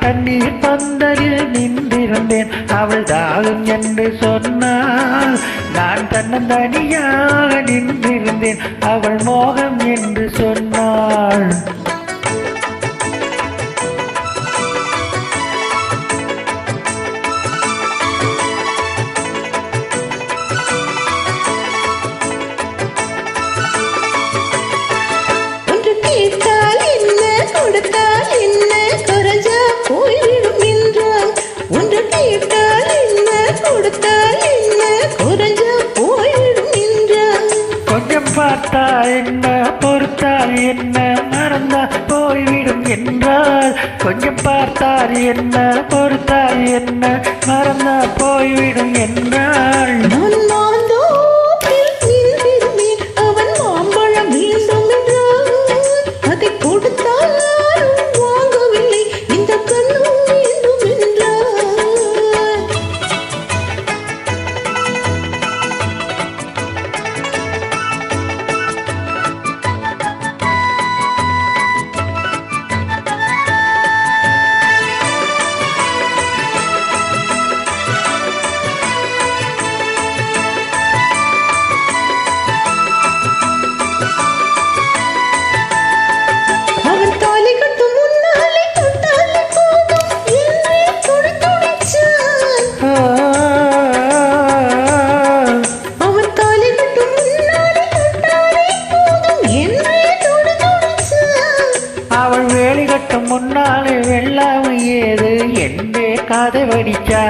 கண்ணீர் தண்ணீர் பந்தலில் நின்றிருந்தேன். அவள் தாகம் என்று சொன்னால் நான் தன்னந்தனியாக நின்றிருந்தேன். அவள் மோகம் என்று சொன்னாள் போய்விடும் என்றால் கொஞ்சம் பார்த்தார் என்ன பொறுத்தார் என்ன மறந்தா போய்விடும் என்றாள் என்றே கதை வடிச்சா?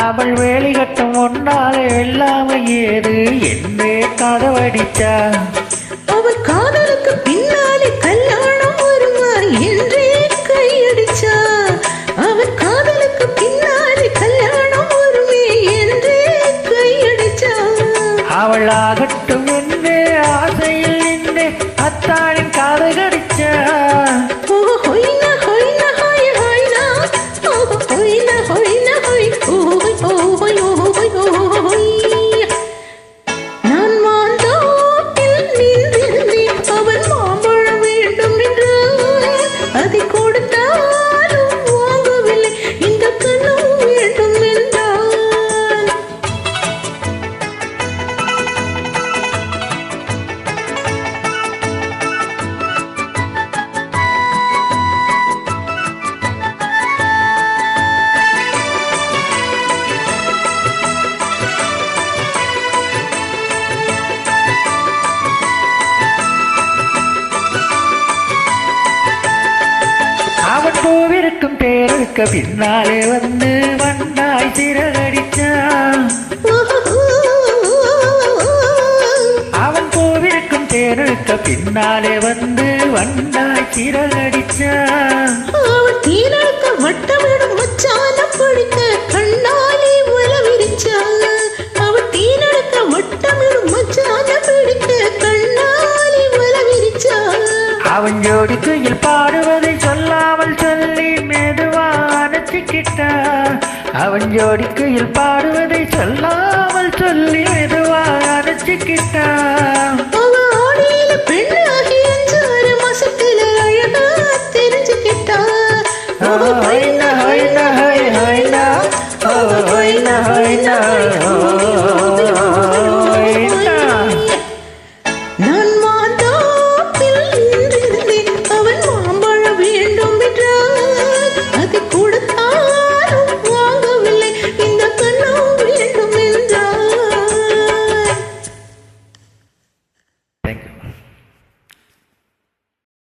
அவள் வேலி கட்டும் முன்னாலே வெள்ளாமை ஏது? என்றே கதை வடிச்சா? அவன் காதலுக்கு பின்னாலே கல்யாணம் வருமா என்றே கையடிச்சான் அவன் காதலுக்கு பின்னாலே கல்யாணம் வருமே என்றே கையடிச்சான் அவள் ஆகட்டும். பூவிருக்கும் தேருக்கு பின்னாலே வந்து வந்தாய் சிறகடிச்சான். அவன் பூவிருக்கும் தேருக்கு பின்னாலே வந்து வந்தாய் சிறகடிச்சான். அவன் தீரக்க வட்டமிடும் மச்சான பிடிக்க அவன் ஜோடிக்கையில் பாடுவதை சொல்லாமல் சொல்லி